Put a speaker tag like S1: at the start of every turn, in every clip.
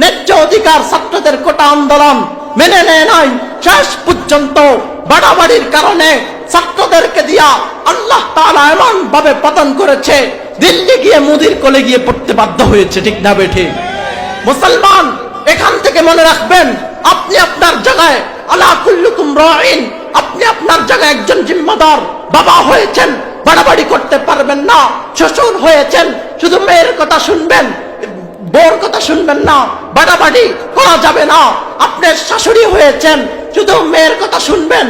S1: ন্যায্য অধিকার ছাত্রদের কোটা আন্দোলন মেনে নেয় নাই। শেষ পর্যন্ত বাড়াবাড়ির কারণে ছাত্রদেরকে দিয়া আল্লাহ তাআলা এমন ভাবে পতন করেছে, দিল্লি গিয়ে মুদির কোলে গিয়ে পড়তে বাধ্য হয়েছে, ঠিক না বেঠে? মুসলমান, এখান থেকে মনে রাখবেন, আপনি আপনার জায়গায় আলা কুল্লুকুম রাইন, আপনি আপনার জায়গায় একজন জিম্মাদার, বাবা হয়েছেন, বাড়াবাড়ি করতে পারবেন না, শ্বশুর হয়েছেন, শুধু মেয়ের কথা শুনবেন বোর কথা শুনবেন না, বাড়াবাড়ি করা যাবে না। আপনি শাশুড়ি হয়েছেন, শুধু মেয়ের কথা শুনবেন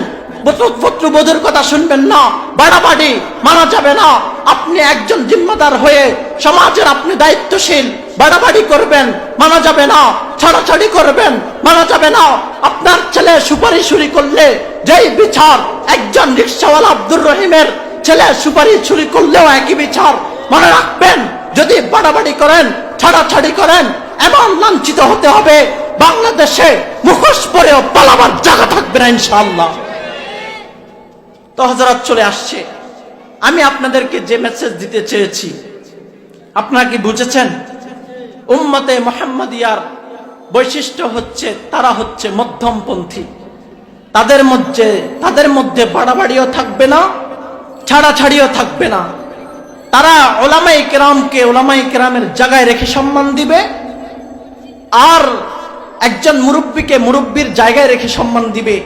S1: পুত্রবধূর কথা শুনবেন না, বাড়াবাড়ি মানা যাবে না। আপনি একজন জিম্মাদার হয়ে সমাজের আপনি দায়িত্বশীল, বাড়াবাড়ি করবেন, মানা যাবে না। ছাড়াছাড়ি করবেন, মানা যাবে না। আপনার ছেলে সুপারি সুপারিশুরি করলে যেই বিচার, একজন রিক্সাওয়ালা আব্দুর রহিমের ছেলে সুপারি সুপারিশুরি করলেও একই বিচার। মনে রাখবেন যদি বাড়াবাড়ি করেন, ছাড়াছাড়ি করেন, এমন লাঞ্ছিত হতে হবে, বাংলাদেশে মুখোশ পরেও পালাবার জায়গা থাকবে না, ইনশাআল্লাহ। তো হজরত চলে আসছে। আমি আপনাদেরকে যে মেসেজ দিতে চেয়েছি, আপনারা কি বুঝেছেন? উম্মতে মোহাম্মদিয়ার বৈশিষ্ট্য হচ্ছে, তারা হচ্ছে মধ্যমপন্থী। তাদের মধ্যে তাদের মধ্যে বাড়াবাড়িও থাকবে না, ছাড়াছাড়িও থাকবে না। তারা ওলামাই কেরামকে ওলামাই কেরামের জায়গায় রেখে সম্মান দিবে আর একজন মুরব্বীকে মুরব্বীর জায়গায় রেখে সম্মান দিবে।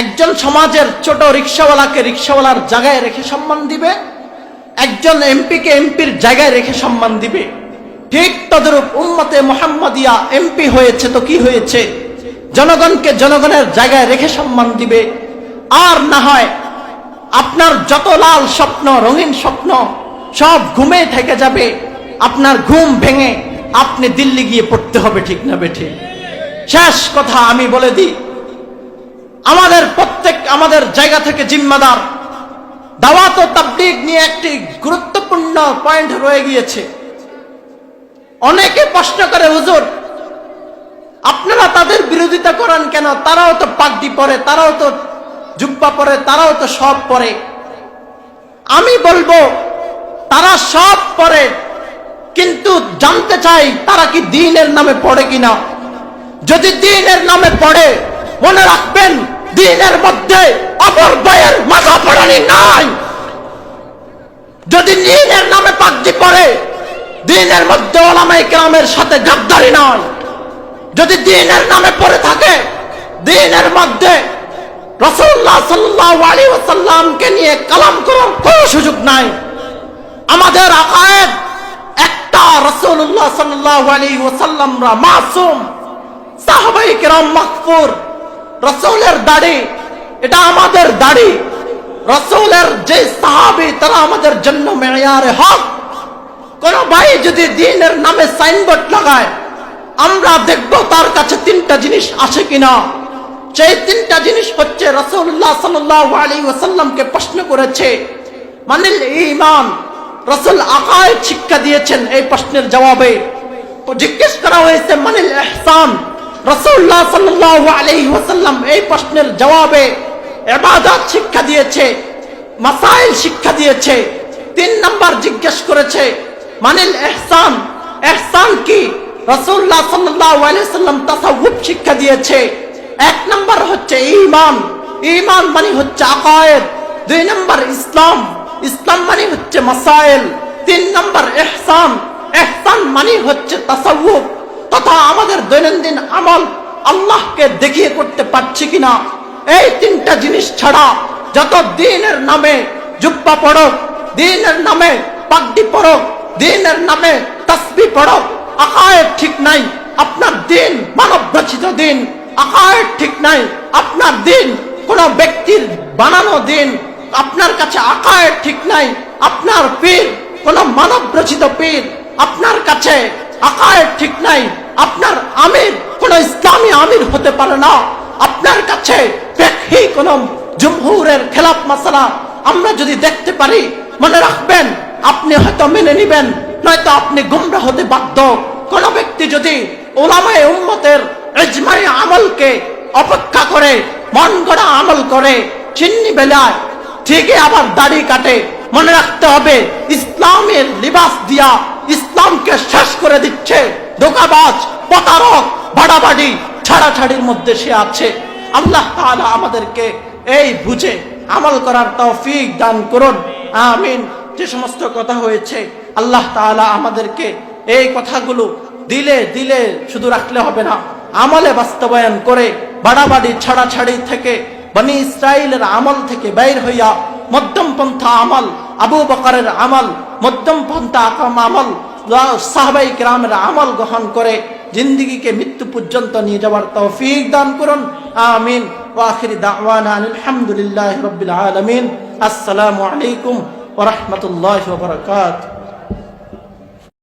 S1: একজন সমাজের ছোট রিক্সাওয়ালাকে রিক্সাওয়ালার জায়গায় রেখে সম্মান দিবে। একজন এমপিকে এমপির জায়গায় রেখে সম্মান দিবে। ঠিক তদরূপ উম্মতে মোহাম্মদিয়া এমপি হয়েছে তো কি হয়েছে? জনগণকে জনগণের জায়গায় রেখে সম্মান দিবে। আর না হয় আপনার যত লাল স্বপ্ন, রঙিন স্বপ্ন সব ঘুমে থেকে যাবে। আপনার ঘুম ভেঙে আপনি দিল্লি গিয়ে পড়তে হবে ঠিক না বেঠে। শেষ কথা আমি বলে দিই। আমাদের প্রত্যেক, আমাদের জায়গা থেকে জিম্মাদার দাওয়াত ও তাবলিগ নিয়ে একটি গুরুত্বপূর্ণ পয়েন্ট রয়ে গিয়েছে। অনেকে প্রশ্ন করে, হুজুর, আপনারা তাদের বিরোধিতা করেন কেন? তারাও তো পাগড়ি পরে, তারাও তো জুব্বা পরে, তারাও তো সব পরে। আমি বলব তারা সব পড়ে, কিন্তু জানতে চাই তারা কি দিনের নামে পড়ে কিনা। যদি দিনের নামে পড়ে, মনে রাখবেন, দিনের মধ্যে অপর বয়ের মাথা পড়ানি নাই। যদি দিনের নামে পাগড়ি পড়ে, দিনের মধ্যে ওলামাই গ্রামের সাথে গাদ্দারি নয় যদি দিনের নামে পড়ে থাকে, দিনের মধ্যে রসুল্লাহ সাল্লাহ আলী ওসাল্লামকে নিয়ে কালাম করার কোনো সুযোগ নাই। আমাদের আকায়েদ, একটা রসুল্লাহ সাল্লাহ আলী ওসাল্লামরা মাসুম, সাহাবাই কিরাম মাকফুর, রসুলের দাড়ি, এটা আমাদের দাড়ি। রসুলের যে সাহাবি, তারা আমাদের জন্য মেয়ারে হক। কোন ভাই যদি দিনের নামে সাইনবোর্ড লাগায়, আমরা দেখব তার কাছে তিনটা জিনিস আসে কিনা। সেই তিনটা জিনিস হচ্ছে রসুল্লাহ সাল্লাহ আলী ওসাল্লামকে প্রশ্ন করেছে, মানিল ইমান রসুল আকায় শিক্ষা দিয়েছেন এই প্রশ্নের জবাবে। জিজ্ঞেস করা হয়েছে, মানিল এহসান রসুল্লাহ সাল্লাহ আলী ওসাল্লাম এই প্রশ্নের জবাবে এবাদত শিক্ষা দিয়েছে, মাসাইল শিক্ষা দিয়েছে। তিন নাম্বার জিজ্ঞেস করেছে, মানিল এহসান এহসান কি? রসুল্লাহ সাল্লাহ আলাইসাল্লাম তাসাউফ শিক্ষা দিয়েছে। এক নম্বর হচ্ছে ইমান। ইমান মানে হচ্ছে আকায়েদ। দুই নম্বর ইসলাম। ইসলাম মানে হচ্ছে মাসাইল। তিন নম্বর এহসান। এহসান মানে হচ্ছে তাসাউফ। তথা আমাদের দৈনন্দিন আমল আল্লাহকে দেখিয়ে করতে পারছি কিনা? এই তিনটা জিনিস ছাড়া যত দিনের নামে জুব্বা পড়ো, দিনের নামে পাগড়ি পড়ো, দিনের নামে তসবি পড়ো, আকায়ের ঠিক নাই, আপনার দিন মানব রচিত দিন। আকায়ের ঠিক নাই, আপনার দিন কোন ব্যক্তির বানানো দিন আপনার কাছে আকায়ের ঠিক নাই, আপনার পীর কোন মানব রচিত পীর আপনার কাছে আকায়ের ঠিক নাই, আপনার আমির কোন ইসলামী আমির হতে পারে না, আপনার কাছে কোন জমহুরের খেলাফ মাসালা আমরা যদি দেখতে পারি, মনে রাখবেন আপনি হয়তো মেনে নিবেন, নয়তো আপনি গুমরা হতে বাধ্য। কোন ব্যক্তি যদি ওলামায় উম্মতের ইজমাই আমলকে অপেক্ষা করে মন গড়া আমল করে, চিন্নি বেলায় ঠিকই আবার দাড়ি কাটে। মনে রাখতে হবে ইসলামের লিবাস দিয়া ইসলামকে শেষ করে দিচ্ছে। ধোকাবাজ, প্রতারক, বাড়াবাড়ি, ছাড়াছাড়ির মধ্যে সে আছে। আল্লাহ তাআলা আমাদেরকে এই বুঝে আমল করার তৌফিক দান করুন। আমিন। যে সমস্ত কথা হয়েছে, আল্লাহ তাআলা আমাদেরকে এই কথাগুলো দিলে দিলে শুধু রাখলে হবে না, আমলে বাস্তবায়ন করে বাড়াবাড়ি, ছাড়াছাড়ি থেকে বনি ইসরায়েলের আমল থেকে বাইর হইয়া মধ্যম পন্থা আমল, আবু বকরের আমল, মধ্যম পন্থা আকাম আমল সাহবাই গ্রামের আমল গ্রহণ করে জিন্দিগিকে মৃত্যু পর্যন্ত নিয়ে যাওয়ার তৌফিক দান করুন। আমিন। ওয়াখির দাওয়ানা আলহামদুলিল্লাহ রবিল আলমিন। আসসালামু আলাইকুম ওরহমতুল্লাহ বরকাত